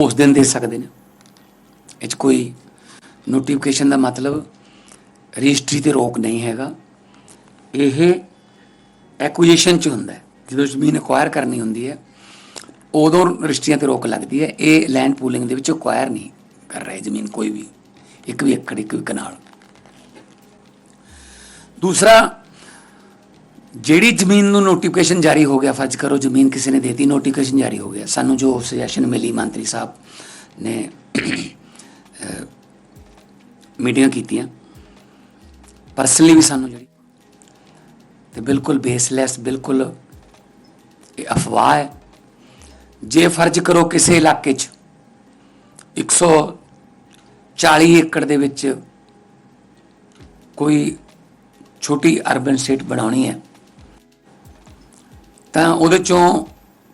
ਉਸ ਦਿਨ ਦੇ ਸਕਦੇ ਨੇ। ਇਹ 'ਚ ਕੋਈ ਨੋਟੀਫਿਕੇਸ਼ਨ ਦਾ ਮਤਲਬ ਰਜਿਸਟਰੀ ਤੇ ਰੋਕ ਨਹੀਂ ਹੈਗਾ। ਇਹ ਐਕੁਜੀਸ਼ਨ ਚ ਹੁੰਦਾ ਹੈ। ਜਦੋਂ ਜ਼ਮੀਨ ਅਕਵਾਇਰ ਕਰਨੀ ਹੁੰਦੀ ਹੈ, ਉਦੋਂ ਰਜਿਸਟਰੀਆਂ ਤੇ ਰੋਕ ਲੱਗਦੀ ਹੈ। ਇਹ ਲੈਂਡ ਪੂਲਿੰਗ ਦੇ ਵਿੱਚ ਅਕਵਾਇਰ ਨਹੀਂ ਕਰ ਰਹੇ ਜ਼ਮੀਨ ਕੋਈ ਵੀ। ਇੱਕ ਵੀ ਏਕੜ, ਇੱਕ ਵੀ ਕਨਾਲ। ਦੂਸਰਾ ਜਿਹੜੀ ਜ਼ਮੀਨ ਨੂੰ ਨੋਟੀਫਿਕੇਸ਼ਨ ਜਾਰੀ ਹੋ ਗਿਆ ਫਰਜ਼ ਕਰੋ, ਜ਼ਮੀਨ ਕਿਸੇ ਨੇ ਦੇਤੀ ਨੋਟੀਫਿਕੇਸ਼ਨ ਜਾਰੀ ਹੋ ਗਿਆ। ਸਾਨੂੰ ਜੋ ਸੁਜੈਸ਼ਨ ਮਿਲੀ, ਮੰਤਰੀ ਸਾਹਿਬ ਨੇ ਮੀਟਿੰਗਾਂ ਕੀਤੀਆਂ। ਪਰਸਨਲੀ ਵੀ ਸਾਨੂੰ ਜਿਹੜੀ ਤੇ ਬਿਲਕੁਲ ਬੇਸਲੈਸ ਬਿਲਕੁਲ ਇਹ ਅਫਵਾਹ ਹੈ। ਜੇ ਫਰਜ਼ ਕਰੋ ਕਿਸੇ ਇਲਾਕੇ 'ਚ 140 ਏਕੜ ਦੇ ਵਿੱਚ ਕੋਈ ਛੋਟੀ ਅਰਬਨ ਸਟੇਟ ਬਣਾਉਣੀ ਹੈ ਤਾਂ ਉਹਦੇ ਚੋਂ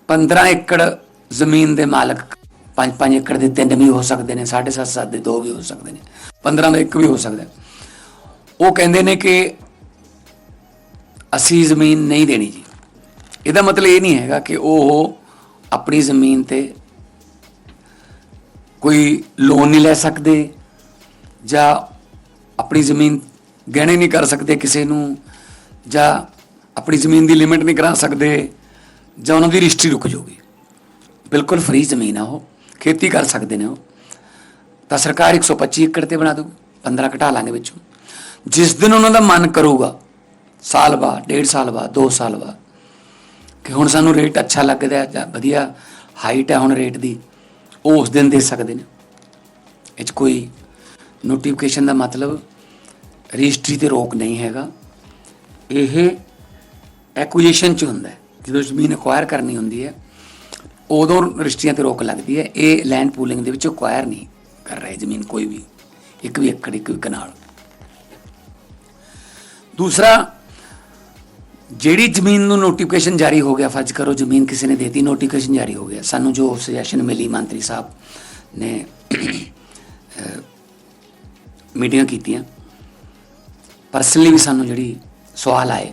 15 ਏਕੜ ਜ਼ਮੀਨ ਦੇ ਮਾਲਕ 5-5 ਏਕੜ ਦੇ ਤਿੰਨ ਵੀ ਹੋ ਸਕਦੇ ਨੇ 7.5 7 ਦੇ ਦੋ ਵੀ ਹੋ ਸਕਦੇ ਨੇ 15 ਦਾ ਇੱਕ ਵੀ ਹੋ ਸਕਦਾ ਉਹ ਕਹਿੰਦੇ ਨੇ ਕਿ ਅਸੀਂ ਜ਼ਮੀਨ ਨਹੀਂ ਦੇਣੀ ਜੀ। ਇਹਦਾ ਮਤਲਬ ਇਹ ਨਹੀਂ ਹੈਗਾ ਕਿ ਉਹ ਆਪਣੀ ਜ਼ਮੀਨ ਤੇ ਕੋਈ ਲੋਨ ਨਹੀਂ ਲੈ ਸਕਦੇ ਜਾਂ ਆਪਣੀ ਜ਼ਮੀਨ ਗਹਿਣੇ ਨਹੀਂ ਕਰ ਸਕਦੇ ਕਿਸੇ ਨੂੰ ਜਾਂ ਆਪਣੀ ਜ਼ਮੀਨ ਦੀ ਲਿਮਿਟ ਨਹੀਂ ਕਰਾ ਸਕਦੇ ਜਾਂ ਉਹਨਾਂ ਦੀ ਰਜਿਸਟਰੀ ਰੁਕ ਜਾਊਗੀ। ਬਿਲਕੁਲ ਫ੍ਰੀ ਜ਼ਮੀਨ ਆ ਉਹ, ਖੇਤੀ ਕਰ ਸਕਦੇ ਨੇ ਉਹ। ਤਾਂ ਸਰਕਾਰ 125 ਏਕੜ ਤੇ ਬਣਾ ਦੂ 15 ਘਟਾ ਲਾਂਗੇ ਵਿੱਚੋਂ। ਜਿਸ ਦਿਨ ਉਹਨਾਂ ਦਾ ਮਨ ਕਰੂਗਾ, ਸਾਲ ਬਾਅਦ, ਡੇਢ ਸਾਲ ਬਾਅਦ 2 ਸਾਲ ਬਾਅਦ, ਕਿ ਹੁਣ ਸਾਨੂੰ ਰੇਟ ਅੱਛਾ ਲੱਗਦਾ ਹੈ ਜਾਂ ਵਧੀਆ ਹਾਈਟ ਹੈ ਹੁਣ ਰੇਟ ਦੀ, ਉਹ ਉਸ ਦਿਨ ਦੇ ਸਕਦੇ ਨੇ। ਇਹ 'ਚ ਕੋਈ ਨੋਟੀਫਿਕੇਸ਼ਨ ਦਾ ਮਤਲਬ ਰਜਿਸਟਰੀ ਤੇ ਰੋਕ ਨਹੀਂ ਹੈਗਾ। ਇਹ ਐਕੁਜੀਸ਼ਨ ਚ ਹੁੰਦਾ ਹੈ। ਜਦੋਂ ਜ਼ਮੀਨ ਅਕਵਾਇਰ ਕਰਨੀ ਹੁੰਦੀ ਹੈ, ਉਦੋਂ ਰਜਿਸਟਰੀਆਂ ਤੇ ਰੋਕ ਲੱਗਦੀ ਹੈ। ਇਹ ਲੈਂਡ ਪੂਲਿੰਗ ਦੇ ਵਿੱਚ ਅਕਵਾਇਰ ਨਹੀਂ ਕਰ ਰਹੇ ਜ਼ਮੀਨ ਕੋਈ ਵੀ। ਇੱਕ ਵੀ ਏਕੜ, ਇੱਕ ਵੀ ਕਨਾਲ। ਦੂਸਰਾ, ਜਿਹੜੀ ਜ਼ਮੀਨ ਨੂੰ ਨੋਟੀਫਿਕੇਸ਼ਨ ਜਾਰੀ ਹੋ ਗਿਆ ਫਰਜ਼ ਕਰੋ, ਜ਼ਮੀਨ ਕਿਸੇ ਨੇ ਦੇਤੀ ਨੋਟੀਫਿਕੇਸ਼ਨ ਜਾਰੀ ਹੋ ਗਿਆ। ਸਾਨੂੰ ਜੋ ਸੁਜੈਸ਼ਨ ਮਿਲੀ, ਮੰਤਰੀ ਸਾਹਿਬ ਨੇ ਮੀਟਿੰਗਾਂ ਕੀਤੀਆਂ। ਪਰਸਨਲੀ ਵੀ ਸਾਨੂੰ ਜਿਹੜੀ ਸਵਾਲ ਆਏ।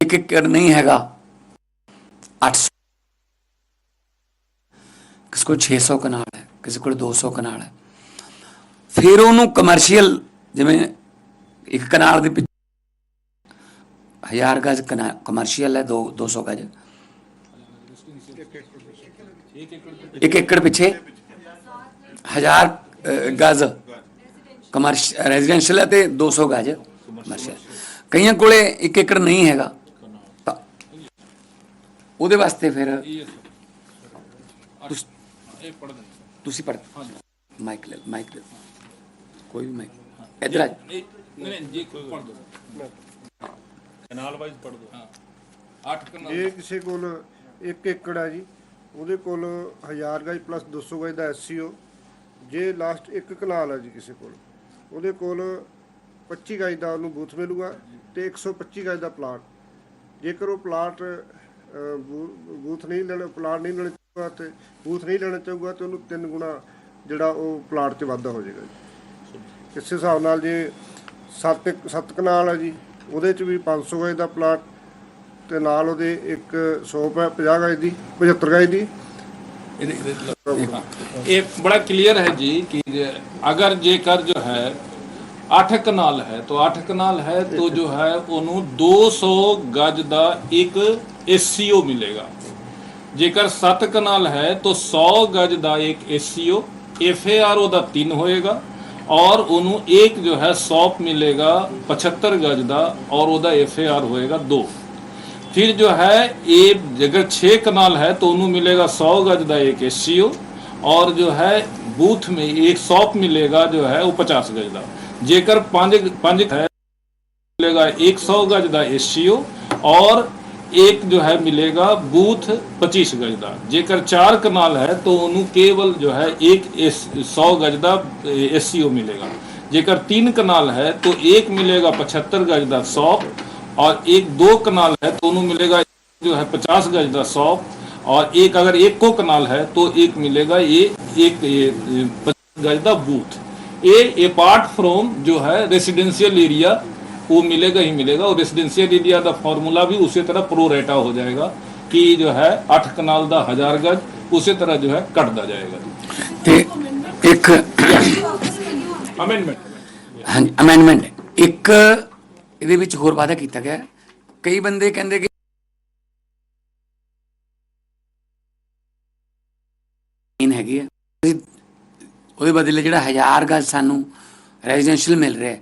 ਇੱਕ ਏਕੜ ਨਹੀਂ ਹੈਗਾ। 800 ਕਿਸੇ ਕੋਲ 600 ਕਨਾਲ ਹੈ, ਕਿਸੇ ਕੋਲ 200 ਕਨਾਲ ਹੈ। ਫਿਰ ਉਹਨੂੰ ਕਮਰਸ਼ੀਅਲ ਜਿਵੇਂ ਇੱਕ ਕਨਾਲ ਦੇ ਪਿੱਛੇ ਹਜ਼ਾਰ ਗਜ ਕਮਰਸ਼ੀਅਲ ਹੈ 2 200 ਗਜ। ਇੱਕ ਏਕੜ ਪਿੱਛੇ ਹਜ਼ਾਰ ਗਜ। ਕਮਰਸ਼ੀਅਲ ਰੈਜ਼ੀਡੈਂਸ਼ੀਅਲ ਹੈ ਤੇ 200 ਗਜ। ਕਮਰਸ਼ੀਅਲ ਕਈਆਂ ਕੋਲੇ ਇੱਕ ਏਕੜ ਨਹੀਂ ਹੈਗਾ। ਉਹਦੇ ਵਾਸਤੇ ਫਿਰ ਤੁਸ- ਤੁਸੀਂ ਪੜ ਮਾਈਕ ਲੈ ਮਾਈਕ ਲੈ। ਕੋਈ ਵੀ ਮਾਈਕ ਇਧਰ ਆ ਨਹੀਂ ਨਹੀਂ ਜੀ ਪੜ ਦੋ ਕਨਾਲ ਵਾਈਜ਼ ਪੜ ਦੋ ਹਾਂ। 8 ਕਨਾਲ। ਜੇ ਕਿਸੇ ਕੋਲ 1 ਏਕੜ ਹੈ ਜੀ। ਉਹਦੇ ਕੋਲ 1000 ਗਜ ਪਲੱਸ 200 ਗਜ ਦਾ ਐਸਸੀਓ ਜੇ ਲਾਸਟ 1 ਕਨਾਲ ਹੈ ਜੀ ਕਿਸੇ ਕੋਲ। ਉਹਦੇ ਕੋਲ 25 ਗਜ ਦਾ ਉਹਨੂੰ ਬੂਥ ਮਿਲੂਗਾ ਤੇ 125 ਗਜ ਦਾ ਪਲਾਟ ਜੇਕਰ ਉਹ ਪਲਾਟ ਬੂਥ ਨਹੀਂ ਲੈਣਾ ਪਲਾਟ ਨਹੀਂ ਲੈਣਾ ਚਾਹੂਗਾ ਤੇ ਬੂਥ ਨਹੀਂ ਲੈਣਾ ਚਾਹੂਗਾ ਤੇ ਉਹਨੂੰ ਤਿੰਨ ਗੁਣਾ ਜਿਹੜਾ ਉਹ ਪਲਾਟ 'ਚ ਵਾਧਾ ਹੋ ਜਾਏਗਾ ਜੀ ਇਸੇ ਹਿਸਾਬ ਨਾਲ ਜੇ ਸੱਤ ਸੱਤ ਕਨਾਲ ਹੈ ਜੀ ਉਹਦੇ 'ਚ ਵੀ 500 ਗਜ ਦਾ ਪਲਾਟ ਤੇ ਨਾਲ ਉਹਦੇ ਇੱਕ 100 50 ਗਜ ਦੀ 75 ਗਜ ਦੀ ये बड़ा क्लियर है जी कि जे- अगर जेकर जो है ਅੱਠ ਕਨਾਲ ਹੈ तो ਅੱਠ ਕਨਾਲ ਹੈ तो जो है ਉਹਨੂੰ 200 ਗਜ ਦਾ ਇੱਕ ਐਸਸੀਓ ਮਿਲੇਗਾ ਜੇਕਰ 7 ਕਨਾਲ ਹੈ तो 100 ਗਜ ਦਾ ਇੱਕ ਐਸਸੀਓ ਐਫਏਆਰ ਉਹਦਾ 3 ਹੋਏਗਾ ਔਰ ਉਹਨੂੰ ਇੱਕ ਜੋ ਹੈ ਸੌਪ ਮਿਲੇਗਾ 75 ਗਜ ਦਾ ਔਰ ਉਹਦਾ ਐਫਏਆਰ ਹੋਏਗਾ 2 फिर जो है ये अगर छह कनाल है तो उन्हें मिलेगा सौ गज का एक एस और जो है बूथ में एक सौप मिलेगा जो है वो पचास गज का जेकर पांच पांच है मिलेगा एक सौ गज का एस और एक जो है मिलेगा बूथ पच्चीस गज का जेकर चार कनाल है तो उन्हें केवल जो है एक सौ गज का एस मिलेगा जेकर तीन कनाल है तो एक मिलेगा पचहत्तर गज का सौप और एक दो कनाल है तो उन्हें मिलेगा जो है पचास गज का सौप और एक अगर एक को कनाल है तो एक मिलेगा ये एक ये, ये पचास गज का बूथ ये अपार्ट फ्रॉम जो है रेसिडेंशियल एरिया वो मिलेगा ही मिलेगा और रेसिडेंशियल एरिया का फॉर्मूला भी उसी तरह प्रो रेटा हो जाएगा कि जो है अठ कनाल का हजार गज उसी तरह जो है कटता जाएगा ਤੇ ਇੱਕ अमेंडमेंट ਹਾਂਜੀ ਅਮੈਂਡਮੈਂਟ ਇੱਕ ਇਹਦੇ ਵਿੱਚ ਹੋਰ ਵਾਅਦਾ ਕੀਤਾ ਗਿਆ ਹੈ। ਕਈ ਬੰਦੇ ਕਹਿੰਦੇ ਕਿ ਜ਼ਮੀਨ ਹੈਗੀ ਹੈ ਅਸੀਂ ਉਹਦੇ ਬਦਲੇ ਜਿਹੜਾ 1000 ਗਜ ਸਾਨੂੰ ਰੈਜ਼ੀਡੈਂਸ਼ੀਅਲ ਮਿਲ ਰਿਹਾ ਹੈ,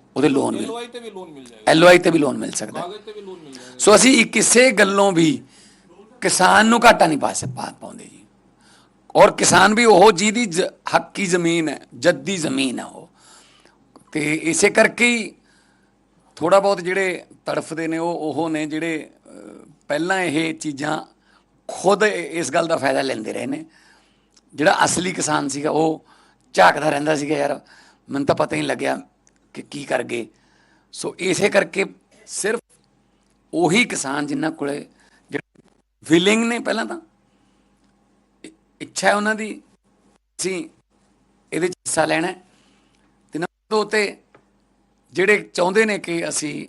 ਉਹਦੇ ਲੋਨ ਮਿਲ ਐਲਓਆਈ ਤੇ ਵੀ ਲੋਨ ਮਿਲ ਜਾਏਗਾ। ਐਲਓਆਈ ਤੇ ਵੀ ਲੋਨ ਮਿਲ ਸਕਦਾ। ਕਾਗਜ਼ ਤੇ ਵੀ ਲੋਨ ਮਿਲ ਜਾਏਗਾ। ਸੋ ਅਸੀਂ ਕਿਸੇ ਗੱਲੋਂ ਵੀ ਕਿਸਾਨ ਨੂੰ ਘਾਟਾ ਨਹੀਂ ਪਾ ਸਕ- ਪਾਉਂਦੇ ਜੀ। ਔਰ ਕਿਸਾਨ ਵੀ ਉਹ ਜਿਹਦੀ ਜ- ਹੱਕੀ ਜ਼ਮੀਨ ਹੈ ਜੱਦੀ ਜ਼ਮੀਨ ਹੈ ਉਹ। ਤੇ ਇਸੇ ਕਰਕੇ ਹੀ ਥੋੜਾ ਬਹੁਤ ਜਿਹੜੇ ਤੜਫਦੇ ਨੇ ਉਹ ਉਹ ਨੇ ਜਿਹੜੇ ਪਹਿਲਾਂ ਇਹ ਚੀਜ਼ਾਂ ਖੁਦ ਇਸ ਗੱਲ ਦਾ ਫਾਇਦਾ ਲੈਂਦੇ ਰਹੇ ਨੇ। ਜਿਹੜਾ ਅਸਲੀ ਕਿਸਾਨ ਸੀਗਾ ਉਹ ਝਾਕਦਾ ਰਹਿੰਦਾ ਸੀਗਾ ਯਾਰ ਮੈਨੂੰ ਤਾਂ ਪਤਾ ਹੀ ਨਹੀਂ ਲੱਗਿਆ ਕਿ ਕੀ ਕਰ ਗਏ? ਸੋ ਇਸੇ ਕਰਕੇ ਸਿਰਫ ਉਹੀ ਕਿਸਾਨ ਜਿਨ੍ਹਾਂ ਕੋਲੇ ਜਿਹੜੇ ਵਿਲਿੰਗ ਨੇ ਪਹਿਲਾਂ ਤਾਂ ਇੱਛਾ ਹੈ ਉਹਨਾਂ ਦੀ, ਅਸੀਂ ਇਹਦੇ ਚ ਹਿੱਸਾ ਲੈਣਾ ਹੈ। ਤੇ ਨੰਬਰ ਦੋ ਜਿਹੜੇ ਚਾਹੁੰਦੇ ਨੇ ਕਿ ਅਸੀਂ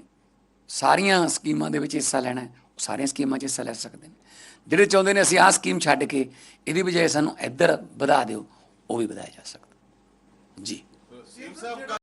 ਸਾਰੀਆਂ ਸਕੀਮਾਂ ਦੇ ਵਿੱਚ ਹਿੱਸਾ ਲੈਣਾ ਹੈ, ਉਹ ਸਾਰੀਆਂ ਸਕੀਮਾਂ 'ਚ ਹਿੱਸਾ ਲੈ ਸਕਦੇ ਨੇ। ਜਿਹੜੇ ਚਾਹੁੰਦੇ ਨੇ ਅਸੀਂ ਆਹ ਸਕੀਮ ਛੱਡ ਕੇ ਇਹਦੀ ਬਜਾਏ ਸਾਨੂੰ ਇੱਧਰ ਵਧਾ ਦਿਓ, ਉਹ ਵੀ ਵਧਾਇਆ ਜਾ ਸਕਦਾ। ਜੀ।